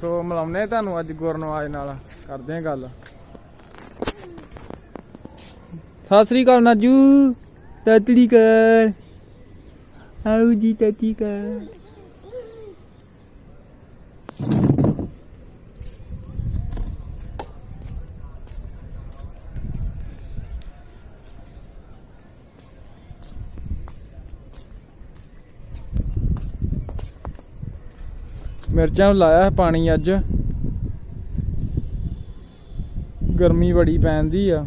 ਸੋ ਮਿਲਾਉਨੇ ਤੁਹਾਨੂੰ ਅੱਜ ਗੁਰਨਵਾਜ ਨਾਲ, ਕਰਦੇ ਆ ਗੱਲ। ਸਤਿ ਸ੍ਰੀ ਅਕਾਲ ਨਾਜੂ ਤਤੜੀ ਕਰ ਆਉ ਜੀ ਤਤੀ ਕਰ ਮਿਰਚਾਂ ਨੂੰ ਲਾਇਆ ਹੈ ਪਾਣੀ ਅੱਜ। ਗਰਮੀ ਬੜੀ ਪੈਂਦੀ ਆ।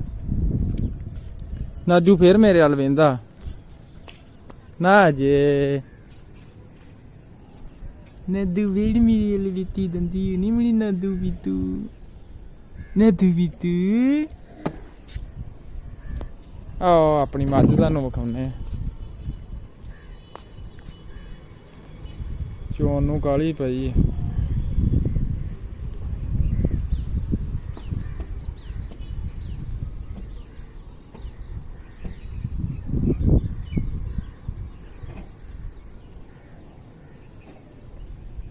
ਨਾਜੂ ਫੇਰ ਮੇਰੇ ਵੱਲ ਵੇਂਦਾ। ਨਾ ਜੇ। ਨਦੂ ਵੇੜ ਮੇਰੀ ਵੱਲ ਬੀਤੀ ਦੰਦੀ ਨਹੀਂ ਮਿਲੀ ਨਦੂ ਬੀਤੂ ਨਦੂ ਬੀਤੂ ਆ ਆਪਣੀ ਮੱਝ ਤੁਹਾਨੂੰ ਵਿਖਾਉਨੇ ਆ। ਚੋਣ ਨੂੰ ਕਾਲੀ ਪਈ ਹੈ।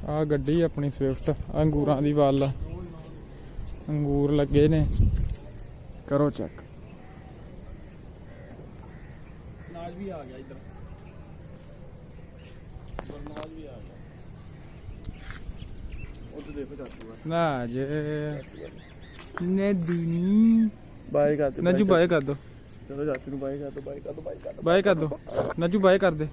ਆ ਗੱਡੀ ਆਪਣੀ ਸਵਿਫਟ ਅੰਗੂਰਾਂ ਦੀ ਵੱਲ। ਅੰਗੂਰ ਲੱਗੇ ਨੇ। ਕਰੋ ਚੈੱਕ ਨਾਜ ਵੀ ਆ ਗਿਆ ਇੱਧਰ ਬਰਨਾਲ ਵੀ ਆ ਗਿਆ ਉੱਧਰ ਦੇਖੋ ਚਾਚੂ ਬਸ ਨਾ ਜੇ ਨੇ ਦੁਨੀ। ਬਾਏ ਕਰ ਨਾਜੂ ਬਾਏ ਕਰ ਦੋ। ਚਲੋ ਚਾਚੂ ਨੂੰ ਬਾਏ ਕਰ ਦੋ ਬਾਏ ਕਰ ਦੋ ਬਾਏ ਕਰ ਦੋ। ਬਾਏ ਕਰ ਦੋ। ਨਾਜੂ ਬਾਏ ਕਰ ਦੇ।